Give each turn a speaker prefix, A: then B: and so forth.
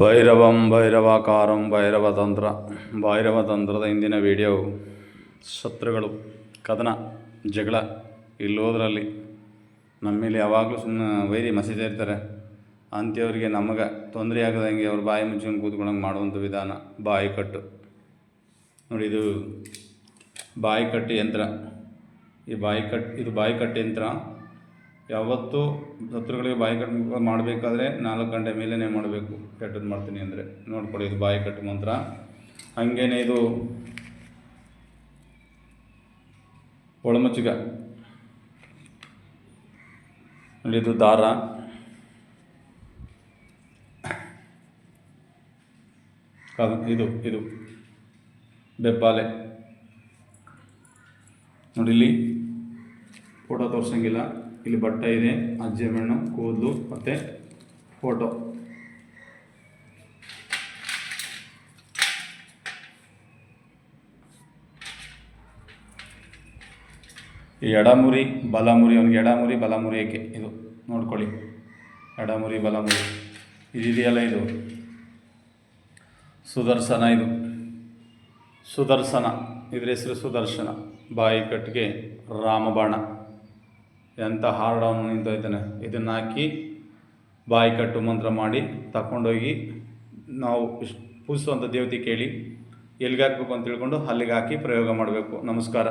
A: ಭೈರವಂ ಭೈರವಾಕಾರಂ ಭೈರವ ತಂತ್ರ ಭೈರವ ತಂತ್ರದ ಇಂದಿನ ವಿಡಿಯೋ ಶತ್ರುಗಳು, ಕದನ, ಜಗಳ ಇಲ್ಲೋದ್ರಲ್ಲಿ ನಮ್ಮಲ್ಲಿ ನಮ್ಮ ಮೇಲೆ ಯಾವಾಗಲೂ ಸುಮ್ಮನೆ ವೈರಿ ಮಸೀದಿ ಇರ್ತಾರೆ. ಅಂಥವ್ರಿಗೆ ನಮಗೆ ತೊಂದರೆ ಆಗದಂಗೆ ಅವ್ರು ಬಾಯಿ ಮುಚ್ಕೊಂಡು ಕೂತ್ಕೊಳಂಗೆ ಮಾಡುವಂಥ ವಿಧಾನ ಬಾಯಿ ಕಟ್ಟು. ನೋಡಿ, ಇದು ಬಾಯಿ ಕಟ್ಟು ಯಂತ್ರ. ಈ ಬಾಯಿ ಕಟ್, ಇದು ಬಾಯಿ ಕಟ್ಟು ಯಂತ್ರ ಯಾವತ್ತೂ ಶತ್ರುಗಳಿಗೆ ಬಾಯಿ ಕಟ್ಟು ಮಾಡಬೇಕಾದ್ರೆ ನಾಲ್ಕು ಗಂಟೆ ಮೇಲೇ ಮಾಡಬೇಕು. ಕೆಟ್ಟದ್ದು ಮಾಡ್ತೀನಿ ಅಂದರೆ. ನೋಡ್ಕೊಳ್ಳಿ ಇದು ಬಾಯಿ ಕಟ್ಟು ಮಂತ್ರ. ಹಾಗೇನೆ ಇದು ಒಳಮುಚ್ಚಿಗ. ಇದು ದಾರ. ಇದು ಇದು. ಬೆಪ್ಪಾಲೆ. ನೋಡಿ ಇಲ್ಲಿ. ಫೋಟೋ ತೋರ್ಸಂಗಿಲ್ಲ. ಇಲ್ಲಿ ಬಟ್ಟೆ ಇದೆ, ಅಜ್ಜೆ ಮಣ್ಣು ಕೂದಲು ಮತ್ತು ಫೋಟೋ ಎಡಮುರಿ, ಬಲಮುರಿ, ಅವನಿಗೆ ಎಡಮುರಿ, ಬಲಮುರಿ ಏಕೆ? ಇದು ನೋಡ್ಕೊಳ್ಳಿ. ಎಡಮುರಿ, ಬಲಮುರಿ. ಇದಿದೆಯಲ್ಲ ಇದು? ಸುದರ್ಶನ ಇದು. ಸುದರ್ಶನ. ಇದ್ರ ಹೆಸರು ಸುದರ್ಶನ. ಬಾಯಿ ಕಟ್ಟಿಗೆ ರಾಮಬಾಣ. ಎಂಥ ಹಾರ್ಡವನು ನಿಂತೋಯ್ತಾನೆ? ಇದನ್ನು ಹಾಕಿ ಬಾಯಿ ಕಟ್ಟು ಮಂತ್ರ ಮಾಡಿ ತಗೊಂಡೋಗಿ ನಾವು ಪೂಜಿಸುವಂಥ ದೇವತೆ ಕೇಳಿ ಎಲ್ಲಿಗೆ ಹಾಕಬೇಕು ಅಂತ ತಿಳ್ಕೊಂಡು ಅಲ್ಲಿಗೆ ಹಾಕಿ ಪ್ರಯೋಗ ಮಾಡಬೇಕು. ನಮಸ್ಕಾರ.